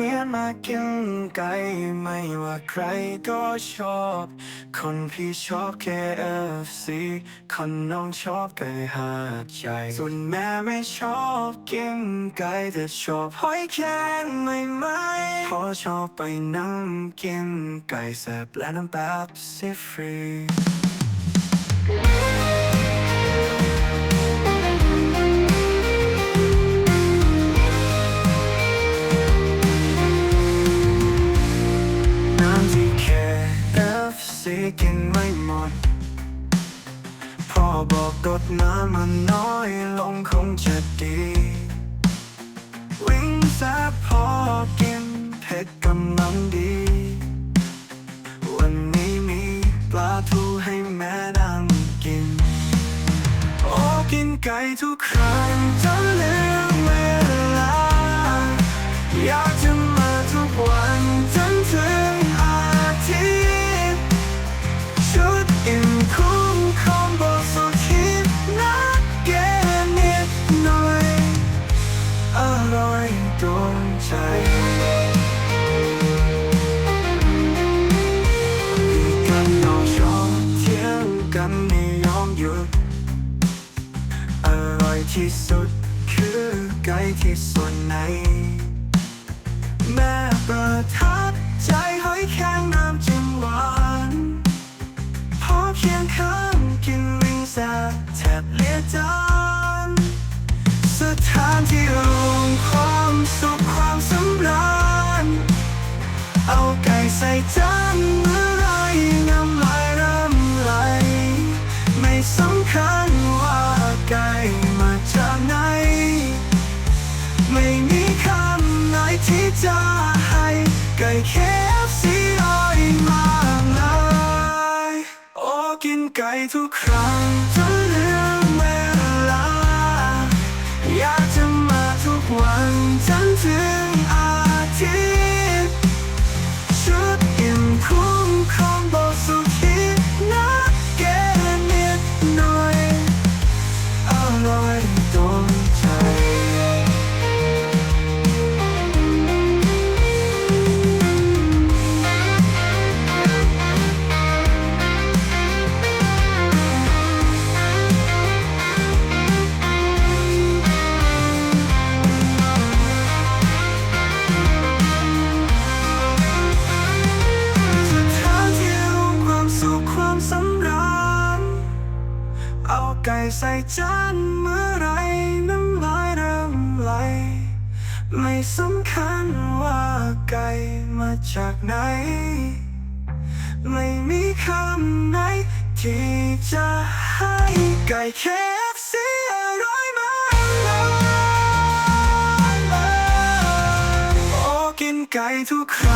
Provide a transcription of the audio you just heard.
รียนมากินไก่ไม่ว่าใครก็ชอบ คนพี่ชอบ KFC คนน้องชอบไก่หาดใหญ่ส่วนแม่ไม่ชอบกินไก่แต่ชอบหอยแครงไม่ไหมเพอชอบไปนั่งกินไก่แซ่บและน้ำแบบซีฟรี FC กินไม่หมดพ่อบอกกดน้ำมันน้อยลงคงจะดี วิ่งแซบพอกินเผ็ดกำลังดี วันนี้มีปลาทูให้แม่นั่งกิน โอ้กินไก่ทุกครั้ง อยที่สุด คือไก่ที่ส่วนไหน แม่ประทับใจหอยแครงน้ำจิ้มหวานพอเพียงข้างกินวิงแซ่แทบเลียจานสถานที่รวมความสุขความสำราญเอาไก่ใส่จานเมื่อไรน้ำลายเริ่มไหลไม่สำคัญว่าไก่ จะให้ไก่ KFC อ้อยมากเลยโอ้กินไก่ทุกครั้ง ไก่ใส่จานเมื่อไรน้ำลายเริ่มไหล ไม่สำคัญว่าไก่มาจากไหน ไม่มีคำไหน ที่จะให้ไก่เคฟซีอร่อยมากลยโอ้กินไก่ทุกครั้